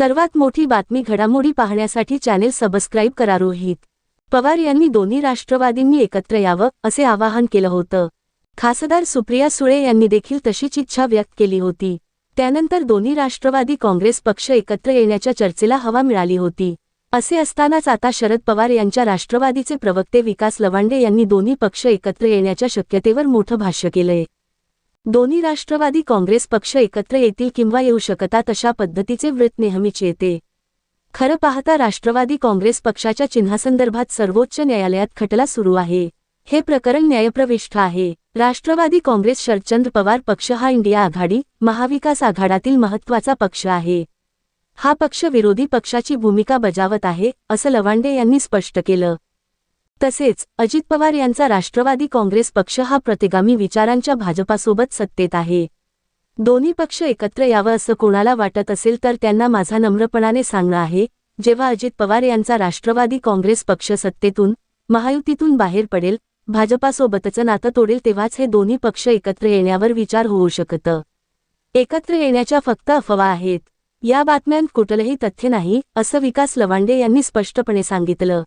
सर्वात मोठी बातमी घडामोडी पाहण्यासाठी चॅनेल सबस्क्राईब करा. रोहित पवार यांनी दोन्ही राष्ट्रवादींनी एकत्र यावं असे आवाहन केलं होतं. खासदार सुप्रिया सुळे यांनी देखील तशीच इच्छा व्यक्त केली होती. त्यानंतर दोन्ही राष्ट्रवादी काँग्रेस पक्ष एकत्र येण्याच्या चर्चेला हवा मिळाली होती. असे असतानाच आता शरद पवार यांच्या राष्ट्रवादीचे प्रवक्ते विकास लवांडे यांनी दोन्ही पक्ष एकत्र येण्याच्या शक्यतेवर मोठं भाष्य केलंय. दोन्ही राष्ट्रवादी काँग्रेस पक्ष एकत्र येतील किंवा येऊ शकतात अशा पद्धतीचे वृत्त नेहमीच येते. खरं पाहता राष्ट्रवादी काँग्रेस पक्षाच्या चिन्हासंदर्भात सर्वोच्च न्यायालयात खटला सुरू आहे. हे प्रकरण न्यायप्रविष्ठ आहे. राष्ट्रवादी काँग्रेस शरदचंद्र पवार पक्ष हा इंडिया आघाडी महाविकास आघाडातील महत्त्वाचा पक्ष आहे. हा पक्ष विरोधी पक्षाची भूमिका बजावत आहे असं लवांडे यांनी स्पष्ट केलं. तसेच अजित पवार यांचा राष्ट्रवादी काँग्रेस पक्ष हा प्रतिगामी विचारांच्या भाजपासोबत सत्तेत आहे. दोन्ही पक्ष एकत्र यावं असं कोणाला वाटत असेल तर त्यांना माझा नम्रपणाने सांगणं आहे जेव्हा अजित पवार यांचा राष्ट्रवादी काँग्रेस पक्ष सत्तेतून महायुतीतून बाहेर पडेल भाजपासोबतचं नातं तोडेल तेव्हाच हे दोन्ही पक्ष एकत्र येण्यावर विचार होऊ शकतं. एकत्र येण्याच्या फक्त अफवा आहेत. या बातम्यांत कुठलंही तथ्य नाही असं विकास लवांडे यांनी स्पष्टपणे सांगितलं.